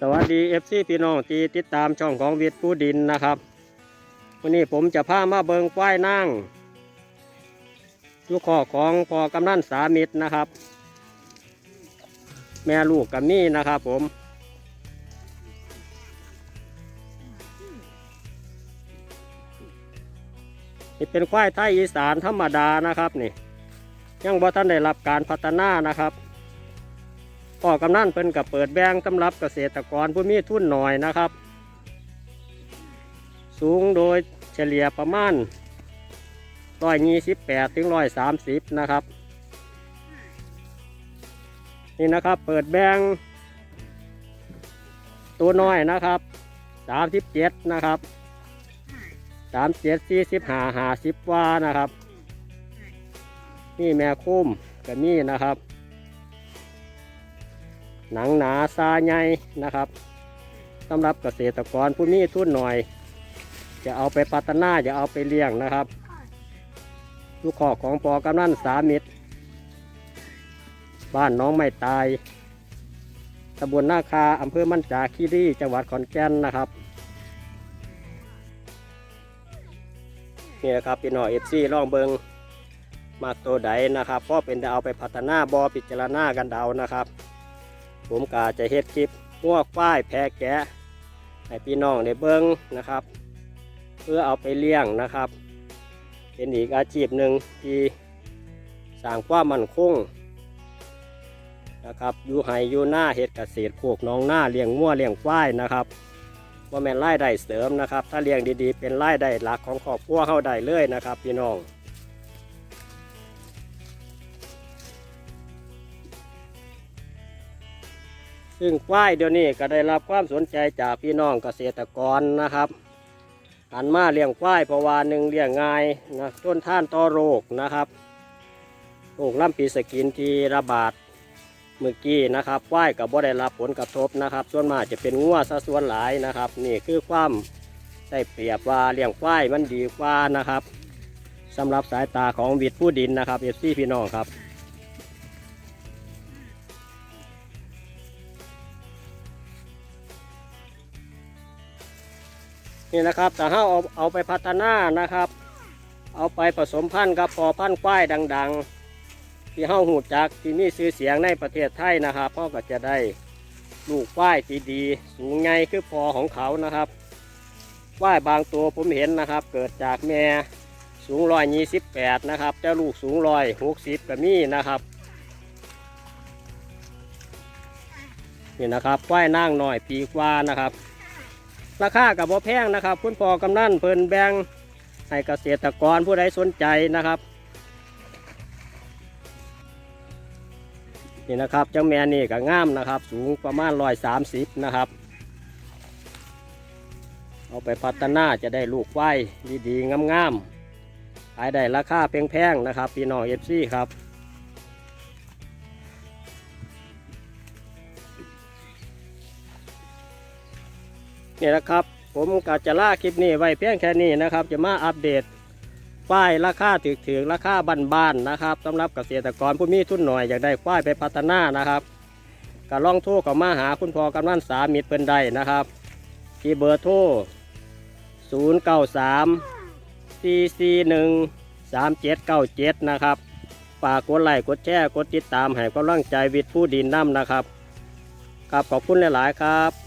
สวัสดีเอฟซีพี่น้องที่ติดตามช่องของวิทย์ผู้ดินนะครับวันนี้ผมจะพามาเบิงควายนั่งลูกคอของพอกำนันสามิตรนะครับ แม่ลูกกับนี่นะครับผม นี่เป็นควายไทยอีสานธรรมดานะครับนี่ ยังบ่ท่านได้รับการพัฒนานะครับ พ่อกำนันเพิ่นกับเปิดแบงสำหรับเกษตรกรผู้มีทุนหน่อยนะครับ สูงโดยเฉลี่ยประมาณร้อยยี่สิบแปดถึงร้อยสามสิบนะครับ นี่นะครับเปิดแบงตัวน้อยนะครับสามสิบเจ็ดนะครับสามเจ็ดสี่สิบห้าห้าสิบว่านะครับ นี่แม่คุ้มกับนี่นะครับ หนังหนาซาใหญ่นะครับสำหรับเกษตรกรผู้มีทุนหน่อย จะเอาไปพัฒนาจะเอาไปเลี้ยงนะครับลูกขอกของปอกำนันสามิตร บ้านน้องไม่ตายตำบลนาคาอำเภอมันจาคีรีจังหวัดขอนแก่นนะครับนี่นะครับพี่น้องเอฟซีลองเบิงมากตัวใดนะครับเพราะเป็นจะเอาไปพัฒนาบอพิจารณากันเดานะครับ ผมกาจะเฮ็ดคลิปพวกฝ้ายแพะแกะให้พี่น้องได้เบิ้งนะครับ เพื่อเอาไปเลี้ยงนะครับ เป็นอีกอาชีพหนึ่งที่สร้างความมั่นคงนะครับอยู่ไห้อยู่หน้าเฮ็ดเกษตรโคกน้องหน้าเลี้ยงงัวเลี้ยงควายนะครับว่าแม่นรายได้เสริมนะครับ ถ้าเลี้ยงดีๆ เป็นรายได้หลักของครอบครัวเข้าได้เลยนะครับ พี่น้อง ซึ่งควายเดี๋ยวนี้ก็ได้รับความสนใจจากพี่น้องเกษตรกรนะครับหันมาเลี้ยงควายเพราะว่าหนึ่งเลี้ยงง่ายนะต้นท่านต่อโรคนะครับโรคล่ำปีสกินที่ระบาดเมื่อกี้นะครับควายกับบ่ได้รับผลกระทบนะครับ ส่วนมากจะเป็นงัวซะส่วนหลายนะครับ นี่คือความได้เปรียบว่าเลี้ยงควายมันดีกว่านะครับสำหรับสายตาของวิทย์ผู้ดินนะครับเอฟซีพี่น้องครับ นี่นะครับแต่ถ้าเอาเอาไปพัฒนานะครับ เอาไปผสมพันธุ์กับพอพันธุ์ควายดัง ๆ ที่เฮ้าหูจักที่มีชื่อเสียงในประเทศไทยนะครับพ่อก็จะได้ลูกควายที่ดี สูงไงคือพอของเขานะครับควายบางตัวผมเห็นนะครับ เกิดจากแม่สูงร้อยยี่สิบแปดนะครับเจ้าลูกสูงร้อยหกสิบก็มีนะครับนี่นะครับควายนั่งหน่อยปีกว่านะครับ ราคากับบ่แพงนะครับ คุณพ่อกำนันเพิ่นแบ่งให้เกษตรกรผู้ใดสนใจนะครับนี่นะครับเจ้าแม่นี่ก็ง่ามนะครับ สูงประมาณร้อยสามสิบนะครับ เอาไปพัฒนาจะได้ลูกไว้ดีๆงามๆขายได้ราคาแพงๆนะครับ พี่น้องเอฟซีครับ นี่นะครับ ผมก็จะล่าคลิปนี้ไว้เพียงแค่นี้นะครับ จะมาอัปเดตป้ายราคาถึกๆราคาบ้านๆนะครับสำหรับเกษตรกรผู้มีทุนหน่อยอยากได้ควายไปพัฒนานะครับก็ลองโทรเข้ามาหาคุณพ่อกำนันสามิตรเพิ่นได้นะครับที่เบอร์โทร0 9 3 4 4 1 3 7 9 7นะครับฝากกดไลค์กดแชร์กดติดตามให้กำลังใจวิทย์ผู้ดินน้ำนะครับครับขอบคุณหลาย ๆ ครับ